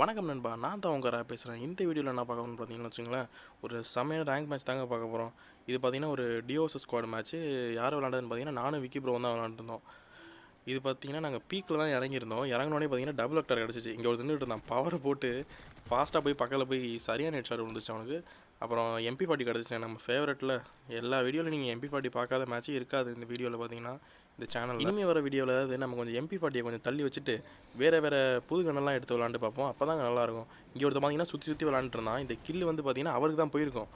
வணக்கம் நண்பா. நான் தான் உங்கள் பேசுகிறேன் இந்த வீடியோவில் என்ன பார்க்கணும்னு பார்த்தீங்கன்னு வச்சுங்களேன் ஒரு செமையான ரேங்க் மேட்ச் தாங்க பார்க்க போகிறோம் இது பார்த்தீங்கன்னா ஒரு டிஓஸ் ஸ்குவாட் மேட்ச்சு யார் விளாண்டதுன்னு பார்த்தீங்கன்னா நானும் விக்கி ப்ரோ தான் விளாண்டுருந்தோம் இது பார்த்தீங்கன்னா நாங்கள் பீக்கில் தான் இறங்கியிருந்தோம். இறங்கினோடனே பார்த்தீங்கன்னா டபுள் அக்டர் கிடச்சிச்சு இங்கே ஒரு நின்றுட்டு இருந்தான். பவரை போட்டு ஃபாஸ்ட்டாக போய் பக்கத்தில் போய் சரியான ஹெட் ஷாட் விழுந்துச்சு அவனுக்கு. அப்புறம் எம்பி பாட்டி கிடச்சிச்சு. நம்ம ஃபேவரட்டில் எல்லா வீடியோவில் நீங்கள் எம்பி பாட்டி பார்க்காத மேட்ச்சே இருக்காது இந்த வீடியோவில் பார்த்தீங்கன்னா. இந்த சேனல் இனிமே வர வீடியோவில் அது நம்ம கொஞ்சம் எம்பி பாட்டியை கொஞ்சம் தள்ளி வச்சுட்டு வேறு வேறு புது கண்ணெல்லாம் எடுத்து விளாண்டு பார்ப்போம். அப்போ தாங்க நல்லாயிருக்கும். இங்கே ஒருத்தர் பார்த்தீங்கன்னா சுற்றி சுற்றி விளாண்டுருந்தான் இந்த கில்லு வந்து பார்த்தீங்கன்னா அவருக்கு தான் போயிருக்கும்.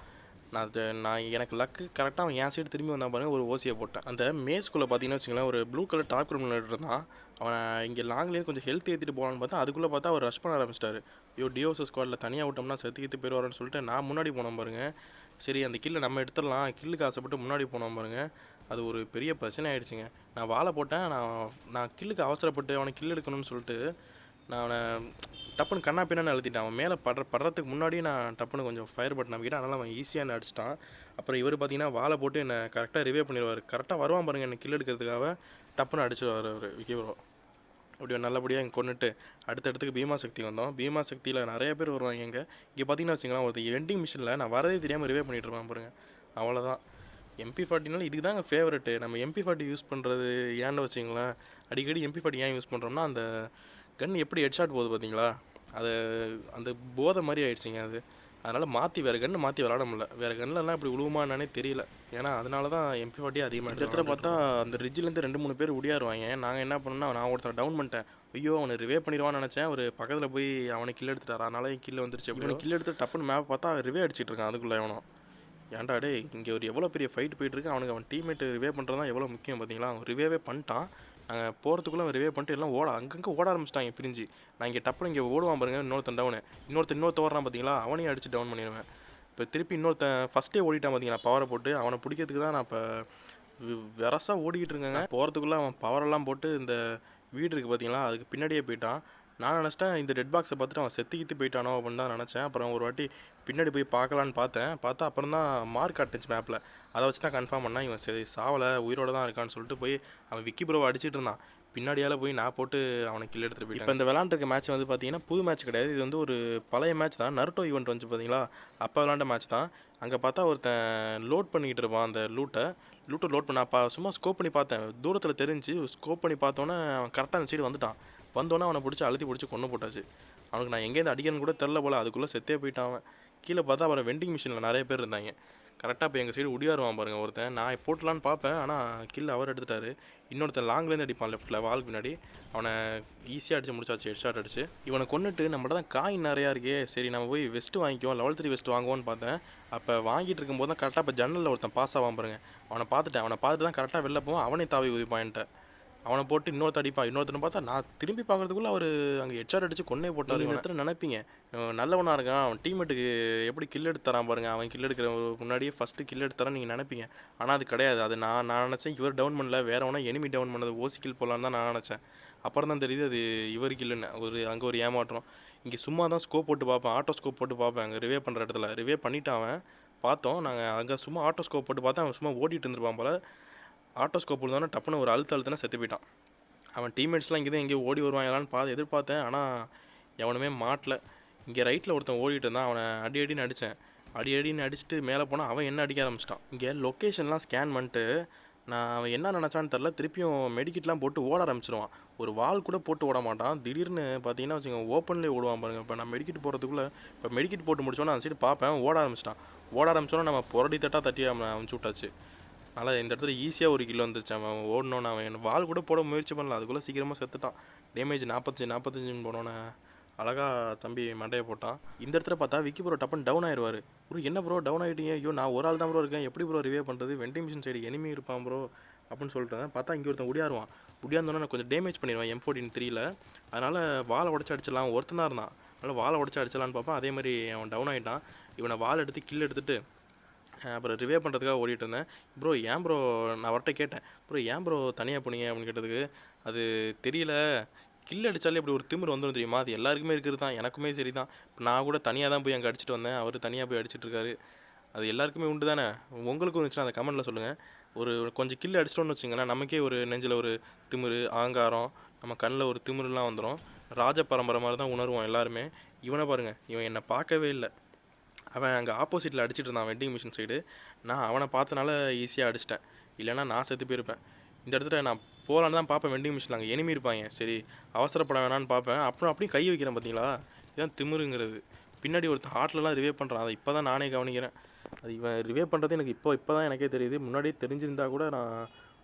நான் அது நான் எனக்கு லக்கு கரெக்டாக அவன் என் சைடு திரும்பி வந்தான் பாருங்கள் ஒரு ஓசியை போட்டேன். அந்த மேஸ்குள்ளே பார்த்தீங்கன்னா வச்சுங்களேன் ஒரு ப்ளூ கலர் டாப் கிரிமினல் இருந்தான் அவன் இங்கே லாங்லேயே கொஞ்சம் ஹெல்த் ஏற்றிட்டு போகலான்னு பார்த்தா அதுக்குள்ளே பார்த்தா அவர் ரஷ் பண்ண ஆரம்பிச்சிட்டாரு. ஐயோ டிஓஸ் ஸ்குவாடில் தனியாக விட்டோம்னா செத்து கித்து போயிடுவாருன்னு சொல்லிட்டு நான் முன்னாடி போனோம் பாருங்கள் சரி அந்த கில்லை நம்ம எடுத்துடலாம். கில்லுக்கு ஆசைப்பட்டு முன்னாடி போனோம் பாருங்கள் அது ஒரு பெரிய பிரச்சனை ஆகிடுச்சிங்க நான் வாழை போட்டேன் நான் நான் கில்லுக்கு அவசரப்பட்டு அவனை கில் எடுக்கணும்னு சொல்லிட்டு நான் அவனை டப்புன்னு கண்ணா பின்னான்னு அழுத்திட்டேன். அவன் மேலே படுற படுறதுக்கு முன்னாடியே நான் டப்புன்னு கொஞ்சம் ஃபயர் பட்டன் நம்பிக்கிட்டேன் அதனால் அவன் ஈஸியாக என்ன அடிச்சிட்டான் அப்புறம் இவர் பார்த்தீங்கன்னா வாழை போட்டு என்னை கரெக்டாக ரிவே பண்ணிடுவார். கரெக்டாக வருவான் பாருங்க என்னை கில் எடுக்கிறதுக்காக டப்புன்னு அடிச்சிடுவார் அவர் விக்கி அப்படி நல்லபடியாக இங்கே கொண்டுட்டு அடுத்த இடத்துக்கு பீமா சக்தி வந்தோம். பீமா சக்தியில் நிறைய பேர் வருவாங்க இங்கே. இங்கே பார்த்தீங்கன்னா வச்சுக்கலாம் ஒரு வெண்டிங் மிஷினில் நான் வரதே தெரியாமல் ரிவே பண்ணிட்டு இருப்பேன் பாருங்க. அவ்வளோதான் எம்பி ஃபார்ட்டினால இதுக்கு தாங்க ஃபேவரெட்டு நம்ம எம்பி ஃபார்ட்டி யூஸ் பண்ணுறது ஏன்னு வச்சிங்களேன். அடிக்கடி எம்பி ஃபார்ட்டி ஏன் யூஸ் பண்ணுறோம்னா அந்த கன் எப்படி ஹெட்ஷாட் போகுது பார்த்தீங்களா அது அந்த போதை மாதிரி ஆயிடுச்சுங்க அது. அதனால் மாற்றி வேறு கன்று மாற்றி விளாட முடியல. வேறு கன்லலாம் இப்படி விழுவுமா என்னன்னே தெரியல. ஏன்னா அதனால தான் எம்பி ஃபார்ட்டி அதிகமாக இந்த இடத்துல பார்த்தா அந்த ரிட்ஜிலேருந்து ரெண்டு மூணு பேர் உடியாருவாங்க நாங்கள் என்ன பண்ணோம்னா நான் ஒருத்தர் டவுன் பண்ணிட்டேன். ஐயோ அவனை ரிவே பண்ணிடுவான்னு நினச்சேன். ஒரு பக்கத்தில் போய் அவனை கில் எடுத்துட்டார். அதனால கில் வந்துருச்சு அப்படி கில் எடுத்து டப்புன்னு மேப் பார்த்தா ரிவே அடிச்சிட்டு இருக்கான். அதுக்குள்ளே அவனும் ஏன்டா டே இங்கே ஒரு எவ்வளோ பெரிய ஃபைட் போயிட்டுருக்கு அவனுக்கு அவன் டீம்மேட் ரிவே பண்ணுறது தான் எவ்வளோ முக்கியம் பார்த்தீங்களா அவன் ரிவேவே பண்ணிட்டான். நாங்கள் போகிறதுக்குள்ளே அவன் ரிவே பண்ணிட்டு எல்லாம் ஓட அங்கங்கே ஓட ஆரம்பிச்சிட்டாங்க பிரிஞ்சு. நான் இங்கே டப்புனு இங்கே ஓடுவான் பாருங்க இன்னொருத்தன் டவுனு இன்னொருத்தன் இன்னொருத்த ஓடுறான் பார்த்தீங்களா அவனையும் அடிச்சு டவுன் பண்ணிடுவேன். இப்போ திருப்பி இன்னொருத்தன் ஃபஸ்ட்டே ஓடிட்டான் பார்த்தீங்களா பவரை போட்டு. அவனை பிடிக்கிறதுக்கு தான் நான் இப்போ வெரசாக ஓடிக்கிட்டு இருக்கேங்க. போகிறதுக்குள்ளே அவன் பவரெல்லாம் போட்டு இந்த வீடு இருக்குது பார்த்தீங்களா அதுக்கு பின்னாடியே போயிட்டான். நான் நினச்சிட்டேன் இந்த டெட் பாக்ஸை பார்த்துட்டு அவன் செத்துக்கிட்டு போயிட்டானோ அப்படின்னு தான் நினச்சேன். அப்புறம் ஒரு வாட்டி பின்னாடி போய் பார்க்கலான்னு பார்த்தேன். பார்த்தா அப்புறம் தான் மார்க் காட்டுச்சு மேப்பில் அதை வச்சு தான் கன்ஃபார்ம் பண்ணேன். இவன் சரி சாவலை உயிரோட தான் இருக்கான்னு சொல்லிட்டு போய் அவன் விக்கி ப்ரோவை அடிச்சிட்டு இருந்தான். பின்னாடியால் போய் நான் போட்டு அவனை கீழே எடுத்துகிட்டு போய் இப்போ இந்த விளாண்டுருக்க மேட்ச் வந்து பார்த்தீங்கன்னா புது மேட்ச் கிடையாது. இது வந்து ஒரு பழைய மேட்ச் தான். நருட்டோ ஈவெண்ட் வந்து பார்த்தீங்களா? அப்போ விளாண்ட மேட்ச் தான். அங்கே பார்த்தா ஒருத்தன் லோட் பண்ணிக்கிட்டு இருப்பான் அந்த லூட்டை லூட்டை லோட் பண்ண அப்போ சும்மா ஸ்கோப் பண்ணி பார்த்தேன். தூரத்தில் தெரிஞ்சு ஸ்கோப் பண்ணி பார்த்தோன்னே அவன் கரெக்டாக அந்த சைடு வந்துட்டான். வந்தோன்னே அவனை பிடிச்சி அழுத்தி பிடிச்சி கொண்டு போட்டாச்சு. அவனுக்கு நான் எங்கேருந்து அடிக்கணும்னு கூட தெரில போல அதுக்குள்ளே செத்தே போயிட்டான் அவன். கீழே பார்த்தா அப்புறம் வெண்டிங் மிஷினில் நிறைய பேர் இருந்தாங்க. கரெக்டாக இப்போ எங்கள் சைடு உடியாருவான் பாருங்கள் ஒருத்தன். நான் போட்டலான்னு பார்ப்பேன் ஆனால் கீழே அவர் எடுத்துட்டாரு. இன்னொருத்தன் லாங்லேருந்து அடிப்பான் லெஃப்ட்டில் வால் பின்னாடி. அவனை ஈஸியாக அடிச்சு முடிச்சாச்சு ஹெட் ஷாட் அடிச்சு. இவனை கொண்டுட்டு நம்மகிட்ட தான் காயின் நிறையா இருக்கே. சரி நம்ம போய் வெஸ்ட்டு வாங்கிக்குவோம் லெவல் த்ரீ வெஸ்ட் வாங்குவோன்னு பார்த்தேன். அப்போ வாங்கிட்டு இருக்கும்போது தான் கரெக்டாக இப்போ ஜன்னலில் ஒருத்தன் பாஸ் ஆவான் பாருங்க. அவனை பார்த்துட்டேன் அவனை பார்த்துட்டு தான் கரெக்டாக வெளில போவான். அவனே தாவி உதிப்பான்ட்ட அவனை போட்டு இன்னொருத்த அடிப்பான். இன்னொருத்தனை பார்த்தா நான் திரும்பி பார்க்கறதுக்குள்ள அவர் அங்கே ஹெச்ஆர் அடிச்சு கொன்னே போட்டார் இடத்துல நினைப்பீங்க? நல்லவனாக இருக்கான். அவன் டீம்மேட்டுக்கு எப்படி கில் எடுத்து தரான் பாருங்க. அவன் கில் எடுக்கிற முன்னாடியே ஃபஸ்ட்டு கில் எடுத்து தரான் நீங்கள் நினைப்பீங்க. ஆனால் அது கிடையாது. அது நான் நான் நினச்சேன் இவர் டவுன் பண்ணல. வேற ஒன்றா எனிமி டவுன் பண்ணது. ஓசி கில் போடலான்னு தான் நான் நினச்சேன். அப்புறம் தான் தெரியுது அது இவர் கில்லுன்னு ஒரு அங்கே ஒரு ஏமாற்றம். இங்கே சும்மா தான் ஸ்கோப் போட்டு பார்ப்பேன். ஆட்டோ ஸ்கோப் போட்டு பார்ப்பேன். அங்கே ரிவே பண்ணுற இடத்துல. ரிவே பண்ணிட்டான் அவன். பார்த்தோம். நாங்கள் அங்கே சும்மா ஆட்டோ ஸ்கோப் போட்டு பார்த்தா அவன் சும்மா ஓடிட்டு இருந்திருப்பான் போல. ஆட்டோ ஸ்கோப் டப்புன்னு ஒரு அழுத்த அழுத்தினா செத்து போயிட்டான். அவன் டீம்மேட்ஸ்லாம் இங்கே தான் எங்கேயோ ஓடி வருவாங்களான்னு பார்த்து எதிர்பார்த்தேன். ஆனால் எவனுமே மாட்டல. இங்கே ரைட்டில் ஒருத்தன் ஓடிட்டு இருந்தான். அவனை அடி அடின்னு அடித்தேன் அடி அடின்னு அடிச்சுட்டு மேலே போனால் அவன் என்ன அடிக்க ஆரம்பிச்சிட்டான். இங்கே லொக்கேஷன்லாம் ஸ்கேன் பண்ணிட்டு நான் அவன் என்ன நினச்சான்னு தெரில திருப்பியும் மெடிக்கிட்லாம் போட்டு ஓட ஆரம்பிச்சிருவான். ஒரு வால் கூட போட்டு ஓட மாட்டான். திடீர்னு பார்த்தீங்கன்னா வச்சுக்கோங்க ஓப்பன்லேயே ஓடுவான் பாருங்க. இப்போ நான் மெடிக்கிட் போகிறதுக்குள்ளே இப்போ மெடிக்கிட் போட்டு முடிச்சோன்னே அந்த சைடு பார்ப்பேன் ஓட ஆரம்பிச்சிட்டான். ஓட ஆரம்பிச்சோன்னே நம்ம புரடி தட்டாக தட்டி அவனை அமுச்சு விட்டாச்சு அதனால் இந்த இடத்துல ஈஸியாக ஒரு கிலோ வந்துருச்சு. அவன் ஓடணுன்னு அவன் வால் கூட போட முயற்சி பண்ணல. அதுக்குள்ளே சீக்கிரமாக செத்துட்டான். டேமேஜ் நாற்பத்தஞ்சு நாற்பத்தஞ்சுன்னு போனோன்னே அழகாக தம்பி மண்டையை போட்டான். இந்த இடத்துல பார்த்தா விக்கி ப்ரோ டப்புன்னு டவுன் ஆயிடுவார் ப்ரோ என்ன ப்ரோ டவுன் ஆகிட்டீங்க ஐயோ நான் ஒரு ஆள் தான் ப்ரோ இருக்கேன். எப்படி ப்ரோ ரிவே பண்ணுறது வெண்டிங் மிஷின் சைடு எனிமி இருப்பான் ப்ரோ அப்படின்னு சொல்லிட்டு பார்த்தா இங்கே ஒருத்தன் உடியாருவான் உடியாந்தோன்னே நான் கொஞ்சம் டேமேஜ் பண்ணிடுவேன் எம் ஃபோர்டின் த்ரீல அதனால் வாழை உடச்சி அடிச்சிடலாம். ஒருத்தனாக இருந்தான். அதனால் வாழை உடச்சி அடிச்சிடலான்னு பார்ப்பேன். அதே மாதிரி அவன் டவுன் ஆகிட்டான் இவனை வால் எடுத்து கில் எடுத்துகிட்டு அப்புறம் ரிவே பண்ணுறதுக்காக ஓடிட்டு இருந்தேன். ப்ரோ ஏன் ப்ரோ நான் அவர்கிட்ட கேட்டேன். ப்ரோ ஏன் ப்ரோ தனியாக போனீங்க அப்படின்னு கேட்டதுக்கு அது தெரியல. கில் அடித்தாலே இப்படி ஒரு திமிர் வந்துடும் தெரியுமா? அது எல்லாருக்குமே இருக்கிறது தான். எனக்குமே சரி தான் நான் கூட தனியாக தான் போய் அங்கே அடிச்சிட்டு வந்தேன். அவர் தனியாக போய் அடிச்சிட்டு இருக்காரு. அது எல்லாருக்குமே உண்டு தானே? உங்களுக்கும் இருந்துச்சுன்னா அந்த கமெண்ட்டில் சொல்லுங்கள் ஒரு கொஞ்சம் கில் அடிச்சிட்டோன்னு வச்சுங்களேன் நமக்கே ஒரு நெஞ்சில் ஒரு திமிரு ஆங்காரம் நம்ம கண்ணில் ஒரு திமிருலாம் வந்துடும் ராஜ பரம்பரை மாதிரி தான் உணர்வோம் எல்லாருமே. இவனை பாருங்கள் இவன் என்னை பார்க்கவே இல்லை. அவன் அங்கே ஆப்போசிட்டில் அடிச்சிட்டு இருந்தான் வெட்டிங் மிஷின் சைடு நான் அவனை பார்த்தனால ஈஸியாக அடிச்சிட்டேன். இல்லைன்னா நான் செத்து போயிருப்பேன். இந்த இடத்துல நான் போகலான்னு தான் பார்ப்பேன் வெண்டிங் மிஷினில் அங்கே எனிமி இருப்பாங்க. சரி அவசரப்பட வேணான்னு பார்ப்பேன். அப்புறம் அப்படியே கை வைக்கிறேன் பார்த்தீங்களா இதுதான் திமிருங்கிறது. பின்னாடி ஒருத்தன் ஹார்ட்லலாம் ரிவே பண்ணுறான் அதை இப்போ தான் நானே கவனிக்கிறேன். அது இவன் ரிவே பண்ணுறது எனக்கு இப்போ இப்போ தான் எனக்கே தெரியுது. முன்னாடியே தெரிஞ்சிருந்தா கூட நான்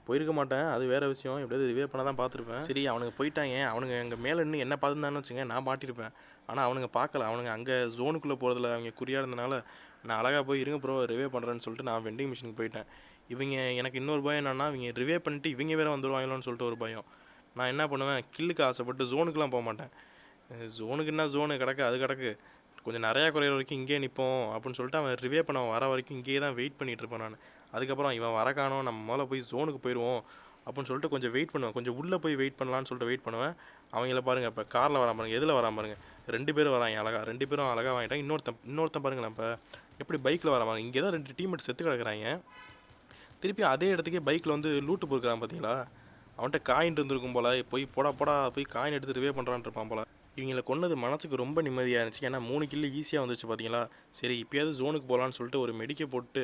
போயிருக்க மாட்டேன். அது வேறு விஷயம். எப்படியாவது ரிவே பண்ண தான் பார்த்துருப்பேன். சரி அவனுங்க போயிட்டாங்க. அவனுங்க எங்கள் மேலே நின்று என்ன பார்த்துருந்தான்னு வச்சுங்க நான் மாட்டியிருப்பேன். ஆனால் அவனுங்க பார்க்கல. அவனுங்க அங்கே ஜோனுக்குள்ளே போகிறதுல அவங்க குறியாக இருந்தனால நான் அழகாக போய் இருங்க ப்ரோ ரிவே பண்ணுறேன்னு சொல்லிட்டு நான் வெண்டிங் மிஷினுக்கு போயிட்டேன். இவங்க எனக்கு இன்னொரு பயம் என்னென்னா இவங்க ரிவே பண்ணிட்டு இவங்க வேறு வந்துடுவாங்களோன்னு சொல்லிட்டு ஒரு பயம். நான் என்ன பண்ணுவேன்? கில்லுக்கு ஆசைப்பட்டு ஜோனுக்குலாம் போக மாட்டேன். ஜோனுக்கு என்ன ஜோனு கிடக்கு அது கிடக்கு. கொஞ்சம் நிறையா குறையிற வரைக்கும் இங்கேயே நிற்போம் அப்படின்னு சொல்லிட்டு அவன் ரிவே பண்ண வர வரைக்கும் இங்கேயே தான் வெயிட் பண்ணிகிட்டு இருப்பேன் நான். அதுக்கப்புறம் இவன் வர காணோம் நம்ம முதல்ல போய் ஜோனுக்கு போயிடுவோம் அப்படின்னு சொல்லிட்டு கொஞ்சம் வெயிட் பண்ணுவேன். கொஞ்சம் உள்ளே போய் வெயிட் பண்ணலான்னு சொல்லிட்டு வெயிட் பண்ணுவேன். அவங்கள பாருங்கள் இப்போ காரில் வரா பாருங்கள் எதில் வரா பாருங்கள் ரெண்டு பேரும் வராங்க அழகா. ரெண்டு பேரும் அழகாக வாங்கிட்டாங்க. இன்னொருத்தன் இன்னொருத்தன் பாருங்களேன் இப்போ. எப்படி பைக்கில் வரான்? இங்கே தான் ரெண்டு டீம்மேட் செத்து கிடக்குறாங்க. திருப்பி அதே இடத்துக்கே பைக்கில் வந்து லூட்டு பொறுக்கிறான் பார்த்தீங்களா அவன்கிட்ட காயின் இருந்திருக்கும் போல. போய் போடா போடா போய் காயின் எடுத்து ரிவே பண்ணுறான் இருப்பான் போல. இவங்களை கொன்னது மனசுக்கு ரொம்ப நிம்மதியாக இருந்துச்சு. ஏன்னா மூணு கில்லு ஈஸியாக வந்துச்சு பார்த்தீங்களா சரி இப்போயாவது ஜோனுக்கு போகலான்னு சொல்லிட்டு ஒரு மெடிக்க போட்டு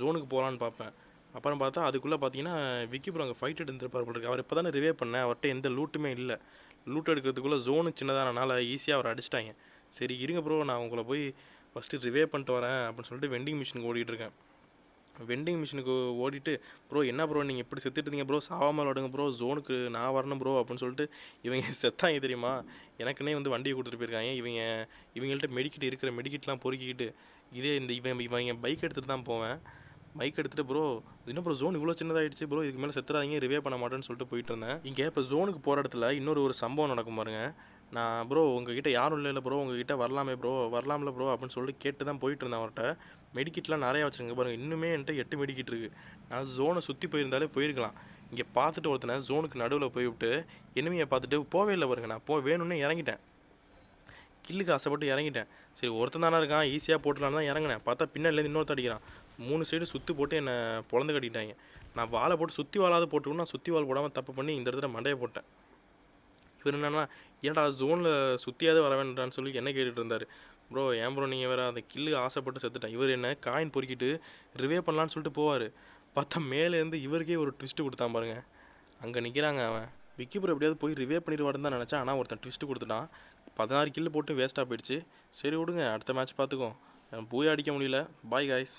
ஜோனுக்கு போகலான்னு பார்ப்பேன் அப்புறம் பார்த்தா அதுக்குள்ளே பார்த்தீங்கன்னா விக்கி ப்ரோ அங்கே ஃபைட் எடுத்துருப்பார் போட்டுருக்கு அவர் இப்போ தானே ரிவே பண்ணேன். அவர்கிட்ட எந்த லூட்டுமே இல்லை. லூட் எடுக்கிறதுக்குள்ளே ஜோனு சின்னதானனால ஈஸியாக அவர் அடிச்சிட்டாங்க. சரி இருங்க ப்ரோ நான் உங்களை போய் ஃபஸ்ட்டு ரிவே பண்ணிட்டு வரேன் அப்படின்னு சொல்லிட்டு வெண்டிங் மிஷினுக்கு ஓடிட்டு இருக்கேன். வெண்டிங் மிஷினுக்கு ஓடிட்டு ப்ரோ என்ன ப்ரோ நீங்கள் இப்படி செத்துட்டு இருந்தீங்க ப்ரோ சாவாமல் விடுங்க ப்ரோ ஜோனுக்கு நான் வரணும் ப்ரோ அப்படின்னு சொல்லிட்டு இவங்க செத்தாங்க தெரியுமா? எனக்குன்னே வந்து வண்டியை கொடுத்துட்டு போயிருக்காங்க. இவங்க இவங்கள்ட்ட மெடிக்கிட் இருக்கிற மெடிக்கிட்லாம் பொறுக்கிக்கிட்டு இதே இந்த இவன் இவன் பைக் எடுத்துகிட்டு தான் போவேன். பைக் எடுத்துகிட்டு ப்ரோ என்ன ப்ரோ ஜோன் இவ்வளோ சின்னதாகிடுச்சு ப்ரோ இதுக்கு மேலே செத்துறாதீங்க ரிவே பண்ண மாட்டேன்னு சொல்லிட்டு போயிட்டு இருந்தேன். இங்கே இப்போ ஜோனுக்கு போகிற இடத்துல இன்னொரு ஒரு சம்பவம் நடக்கும் பாருங்க. நான் ப்ரோ உங்ககிட்ட யாரும் இல்லை ப்ரோ உங்ககிட்ட வரலாமே ப்ரோ வரலாம்ல ப்ரோ அப்படின்னு சொல்லிட்டு கேட்டு தான் போயிட்டு இருந்தேன் அவர்கிட்ட. மெடிக்கிட்லாம் நிறையா வச்சுருங்க பாருங்கள் இன்னுமே என்கிட்ட எட்டு மெடிக்கிட் இருக்குது நான் ஜோனை சுற்றி போயிருந்தாலே போயிருக்கலாம். இங்கே பார்த்துட்டு ஒருத்தனை ஜோனுக்கு நடுவில் போய்விட்டு எனிமையை பார்த்துட்டு போவே இல்லை பாருங்க நான் போ வேணும்னு இறங்கிட்டேன். கில்லுக்கு ஆசைப்பட்டு இறங்கிட்டேன். சரி ஒருத்தன் தானே இருக்கான் ஈஸியாக போட்டுலான்னு தான் இறங்கினேன். பார்த்தா பின்னாடிலேருந்து இன்னொருத்த அடிக்கிறான். மூணு சைடு சுற்றி போட்டு என்னை பொழந்து கட்டிட்டாங்க. நான் வாழை போட்டு சுற்றி வாழாத போட்டுக்கணும் நான் சுற்றி வால் போடாமல் தப்பு பண்ணி இந்த இடத்துல மண்டையை போட்டேன். இவர் என்னென்னா ஏன்டா ஜோனில் சுற்றியாவது வர வேண்டாம்னு சொல்லி என்ன கேட்டுட்டு இருந்தார். ப்ரோ ஏன் ப்ரோ நீங்கள் வேறு அந்த கில்லு ஆசைப்பட்டு செத்துட்டேன். இவர் என்ன காயின் பொறுக்கிட்டு ரிவே பண்ணலான்னு சொல்லிட்டு போவார். பார்த்தா மேலேருந்து இவருக்கே ஒரு ட்விஸ்ட்டு கொடுத்தான் பாருங்கள் அங்கே நிற்கிறாங்க அவன். விக்கிபுரம் எப்படியாவது போய் ரிவே பண்ணிடுவாருன்னு தான் நினச்சேன். ஆனால் ஒருத்தன் ட்விஸ்ட்டு கொடுத்துட்டான். பதினாறு கில்லு போட்டு வேஸ்ட்டாக போயிடுச்சு. சரி விடுங்க அடுத்த மேட்ச் பார்த்துக்கோ பூயா அடிக்க முடியல. Bye guys